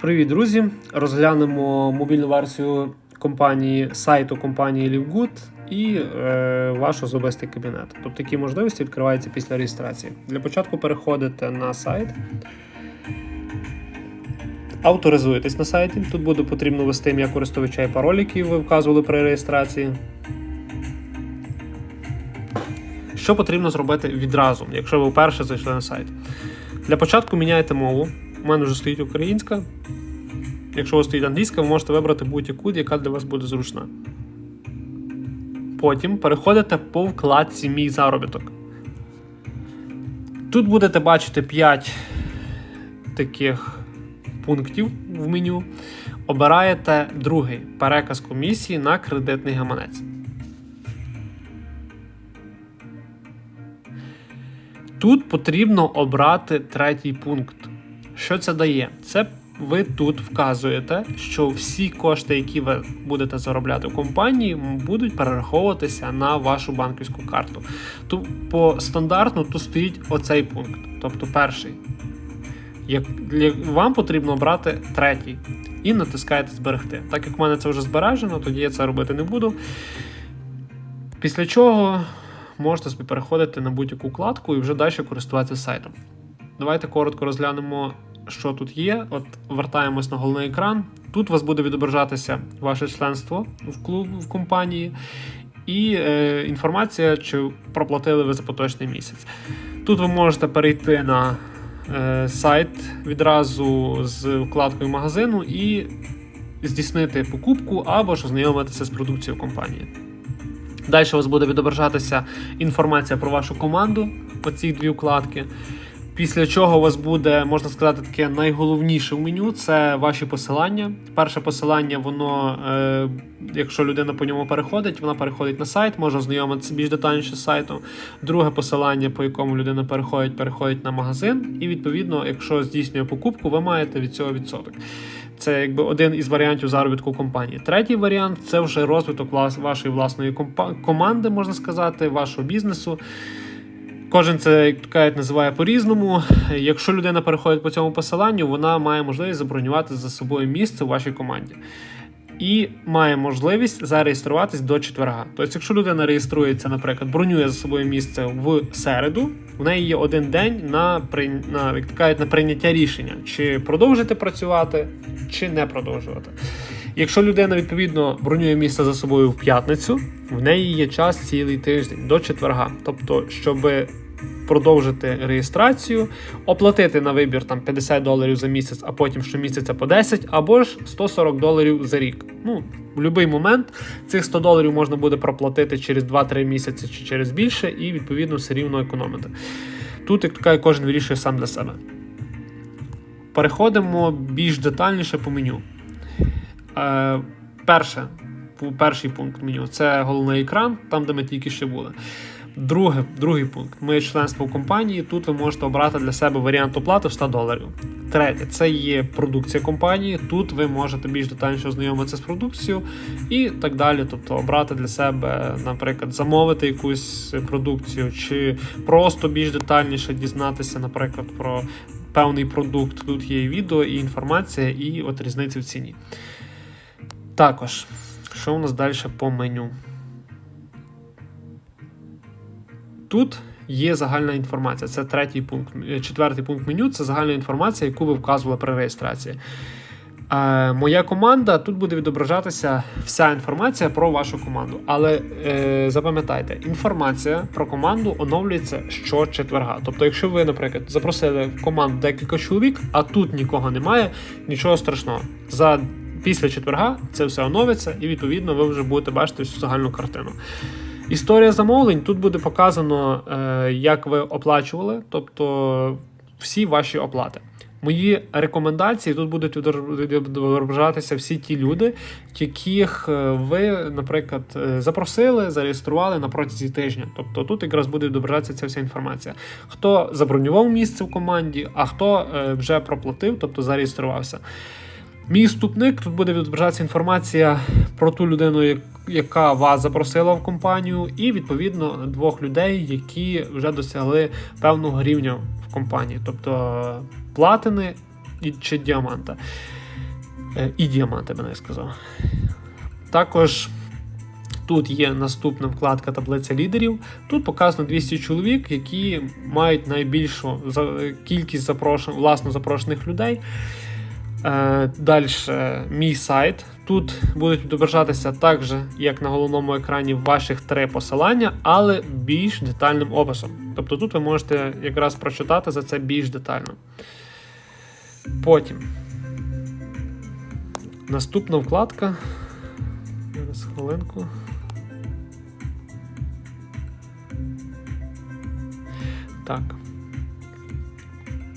Привіт, друзі! Розглянемо мобільну версію компанії сайту компанії LiveGood і е, ваш особистий кабінет. Тобто такі можливості відкриваються після реєстрації. Для початку переходите на сайт. Авторизуєтесь на сайті. Тут буде потрібно ввести ім'я користувача і пароль, який ви вказували при реєстрації. Що потрібно зробити відразу, якщо ви вперше зайшли на сайт? Для початку міняєте мову. У мене вже стоїть українська. Якщо у вас стоїть англійська, ви можете вибрати будь-яку, яка для вас буде зручна. Потім переходите по вкладці Мій заробіток. Тут будете бачити 5 таких пунктів в меню. Обираєте другий переказ комісії на кредитний гаманець. Тут потрібно обрати третій пункт. Що це дає? Це ви тут вказуєте, що всі кошти, які ви будете заробляти в компанії, будуть перераховуватися на вашу банківську карту. Тут по стандартну тут стоїть оцей пункт, тобто перший. Як, вам потрібно обрати третій і натискаєте зберегти. Так як в мене це вже збережено, тоді я це робити не буду. Після чого можете собі переходити на будь-яку вкладку і вже далі користуватися сайтом. Давайте коротко розглянемо, що тут є. От вертаємось на головний екран. Тут у вас буде відображатися ваше членство в клуб в компанії і е, інформація, чи проплатили ви за поточний місяць. Тут ви можете перейти на е, сайт відразу з вкладкою магазину і здійснити покупку або ж ознайомитися з продукцією компанії. Далі у вас буде відображатися інформація про вашу команду, оці дві вкладки. Після чого у вас буде, можна сказати, таке найголовніше в меню це ваші посилання. Перше посилання, воно, е, якщо людина по ньому переходить, вона переходить на сайт, може ознайомитися більш детальніше з сайтом. Друге посилання, по якому людина переходить, переходить на магазин. І відповідно, якщо здійснює покупку, ви маєте від цього відсоток. Це якби один із варіантів заробітку компанії. Третій варіант це вже розвиток вашої власної команди, можна сказати, вашого бізнесу. Кожен це як кажуть, називає по-різному. Якщо людина переходить по цьому посиланню, вона має можливість забронювати за собою місце у вашій команді. І має можливість зареєструватись до четверга. Тобто, якщо людина реєструється, наприклад, бронює за собою місце в середу, в неї є один день на на, як кажуть, на прийняття рішення, чи продовжити працювати, чи не продовжувати. Якщо людина відповідно бронює місце за собою в п'ятницю, в неї є час цілий тиждень до четверга. Тобто, щоб продовжити реєстрацію, оплатити на вибір там 50 доларів за місяць, а потім щомісяця по 10, або ж 140 доларів за рік. Ну, в будь-який момент цих 100 доларів можна буде проплатити через 2-3 місяці чи через більше, і відповідно все рівно економити. Тут, як така, кожен вирішує сам для себе. Переходимо більш детальніше по меню. Е, перше, перший пункт меню це головний екран, там, де ми тільки що були. Друге, другий пункт моє членство в компанії. Тут ви можете обрати для себе варіант оплати в 100 доларів. Третє, це є продукція компанії. Тут ви можете більш детальніше ознайомитися з продукцією і так далі. Тобто обрати для себе, наприклад, замовити якусь продукцію, чи просто більш детальніше дізнатися, наприклад, про певний продукт. Тут є і відео, і інформація, і от різниці в ціні. Також, що у нас далі по меню? Тут є загальна інформація. Це третій пункт, е, четвертий пункт меню це загальна інформація, яку ви вказували при реєстрації. Е, моя команда тут буде відображатися вся інформація про вашу команду. Але е, запам'ятайте, інформація про команду оновлюється щочетверга. Тобто, якщо ви, наприклад, запросили в команду декілька чоловік, а тут нікого немає, нічого страшного. За після четверга це все оновиться, і відповідно ви вже будете бачити всю загальну картину. Історія замовлень тут буде показано, е, як ви оплачували, тобто всі ваші оплати. Мої рекомендації тут будуть відображатися всі ті люди, яких е, ви, наприклад, е, запросили, зареєстрували на протязі тижня. Тобто тут якраз буде відображатися ця вся інформація. Хто забронював місце в команді, а хто вже проплатив, тобто зареєструвався. Мій вступник тут буде відображатися інформація про ту людину, яка вас запросила в компанію, і відповідно двох людей, які вже досягли певного рівня в компанії, тобто платини чи діаманта. Е, І діаманти, би не сказав. Також тут є наступна вкладка таблиця лідерів. Тут показано 200 чоловік, які мають найбільшу кількість запрошен... власно запрошених людей. Е, Далі мій сайт. Тут будуть відображатися так же, як на головному екрані ваших три посилання, але більш детальним описом. Тобто тут ви можете якраз прочитати за це більш детально. Потім. Наступна вкладка. Зараз хвилинку. Так.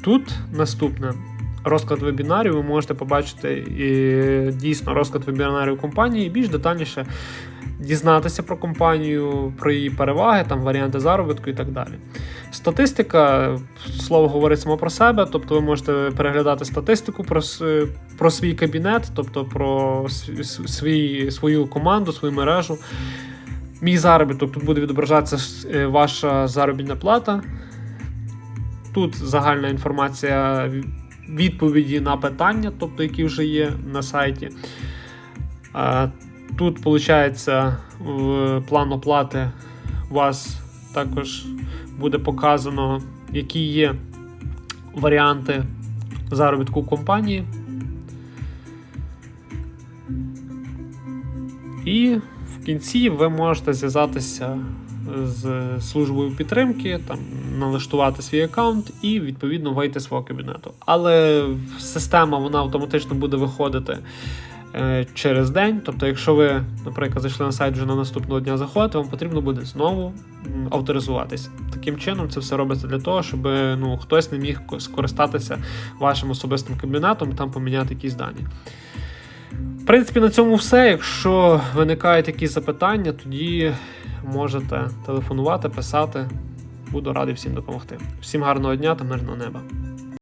Тут наступне розклад вебінарів. Ви можете побачити і, дійсно розклад вебінарів компанії і більш детальніше дізнатися про компанію, про її переваги, там варіанти заробітку і так далі. Статистика, слово говорить само про себе, тобто ви можете переглядати статистику про, про свій кабінет, тобто про свій, свою команду, свою мережу. Мій заробіток тут буде відображатися е, ваша заробітна плата. Тут загальна інформація, відповіді на питання, тобто які вже є на сайті. Тут, виходить, в план оплати у вас також буде показано, які є варіанти заробітку компанії. І в кінці ви можете зв'язатися з службою підтримки, там налаштувати свій аккаунт і відповідно вийти з свого кабінету. Але система вона автоматично буде виходити е, через день. Тобто, якщо ви, наприклад, зайшли на сайт вже на наступного дня заходите, вам потрібно буде знову авторизуватись. Таким чином, це все робиться для того, щоб ну, хтось не міг скористатися вашим особистим кабінетом і там поміняти якісь дані. В принципі, на цьому все. Якщо виникають якісь запитання, тоді можете телефонувати, писати. Буду радий всім допомогти. Всім гарного дня та мирного неба.